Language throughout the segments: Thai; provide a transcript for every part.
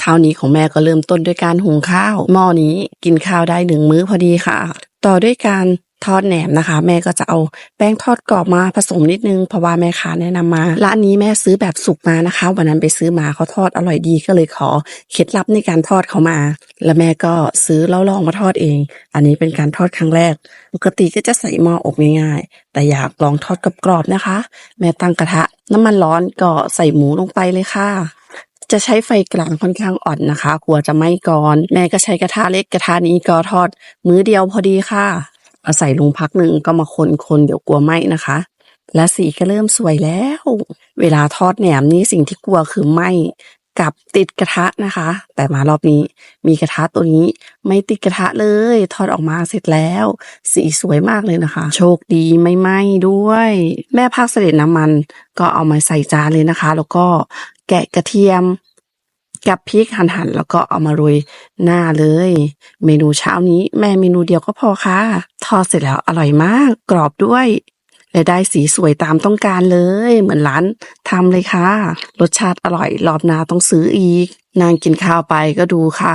เช้านี้ของแม่ก็เริ่มต้นด้วยการหุงข้าวหม้อนี้กินข้าวได้หนึ่งมื้อพอดีค่ะ ต่อด้วยการทอดแหนมนะคะ แม่ก็จะเอาแป้งทอดกรอบมาผสมนิดนึงเพราะว่าแม่ค้าแนะนำมาร้านนี้แม่ซื้อแบบสุกมานะคะ วันนั้นไปซื้อมาเขาทอดอร่อยดีก็เลยขอเคล็ดลับในการทอดเขามา แล้วแม่ก็ซื้อแล้วลองมาทอดเอง อันนี้เป็นการทอดครั้งแรก ปกติก็จะใส่หม้ออบง่ายๆ แต่อยากลองทอดกรอบๆนะคะ แม่ตั้งกระทะน้ำมันร้อนก็ใส่หมูลงไปเลยค่ะ จะใช้ไฟกลางค่อนข้างอ่อนนะคะกลัวจะไหม้ก่อน แม่ก็ใช้กระทะเล็กกระทะนี้ก็ทอด มื้อเดียวพอดีค่ะเอาใส่ลงพักหนึ่งก็มาคนๆเดี๋ยวกลัวไหม้นะคะ และสีก็เริ่มสวยแล้ว เวลาทอดแหนมนี่สิ่งที่กลัวคือไหม้กับติดกระทะนะคะ แต่มารอบนี้มีกระทะตัวนี้ไม่ติดกระทะเลย ทอดออกมาเสร็จแล้ว สีสวยมากเลยนะคะ โชคดีไม่ไหม้ด้วย แม่พักเสด็จน้ำมันก็เอามาใส่จานเลยนะคะ แล้วก็ แกะกระเทียม กับพริกหั่นๆแล้วก็เอามาโรยหน้าเลย เมนูเช้านี้แม่เมนูเดียวก็พอค่ะ ทอดเสร็จแล้วอร่อยมาก กรอบด้วย และได้สีสวยตามต้องการเลย เหมือนร้านทำเลยค่ะ รสชาติอร่อยรอบหน้าต้องซื้ออีก นางกินข้าวไปก็ดูค่ะ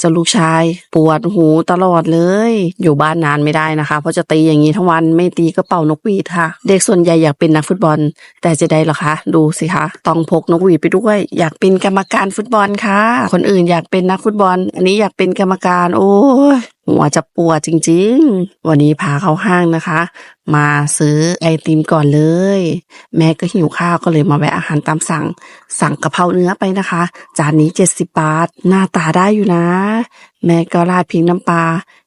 จ้าลูกชายปวดหูตลอดเลย อยู่บ้านนานไม่ได้นะคะ เพราะจะตีอย่างนี้ทั้งวันไม่ตีก็เป่านกหวีดค่ะ เด็กส่วนใหญ่อยากเป็นนักฟุตบอล แต่จะได้หรอคะดูสิคะต้องพกนกหวีดไปด้วย อยากเป็นกรรมการฟุตบอลค่ะ คนอื่นอยากเป็นนักฟุตบอล อันนี้อยากเป็นกรรมการ โอ้ย หัวจะปวดจริงๆ วันนี้พาเข้าห้างนะคะ มาซื้อไอติมก่อนเลย แม่ก็หิวข้าวก็เลยมาแวะอาหารตามสั่ง สั่งกะเพราเนื้อไปนะคะ จานนี้70บาท หน้าตาได้อยู่นะ แม่ก็ราดพริกน้ำปลา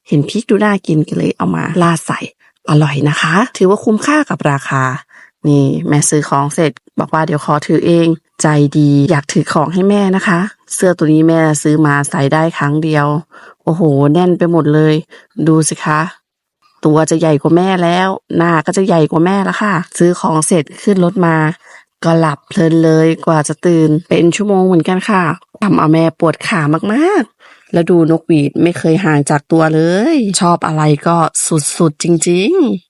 เห็นพริกดูน่ากินก็เลยเอามาราดใส่ อร่อยนะคะ ถือว่าคุ้มค่ากับราคา นี่แม่ซื้อของเสร็จ บอกว่าเดี๋ยวขอถือเอง ใจดีอยากถือของให้แม่นะคะ เสื้อตัวนี้แม่ซื้อมาใส่ได้ครั้งเดียว โอ้โห แน่นไปหมดเลย ดูสิคะ ตัวจะใหญ่กว่าแม่แล้ว หน้าก็จะใหญ่กว่าแม่แล้วค่ะ ซื้อของเสร็จขึ้นรถมา ก็หลับเพลินเลยกว่าจะตื่น เป็นชั่วโมงเหมือนกันค่ะทำเอาแม่ปวดขามากๆ แล้วดูนกหวีดไม่เคยห่างจากตัวเลย ชอบอะไรก็สุดๆจริง ๆ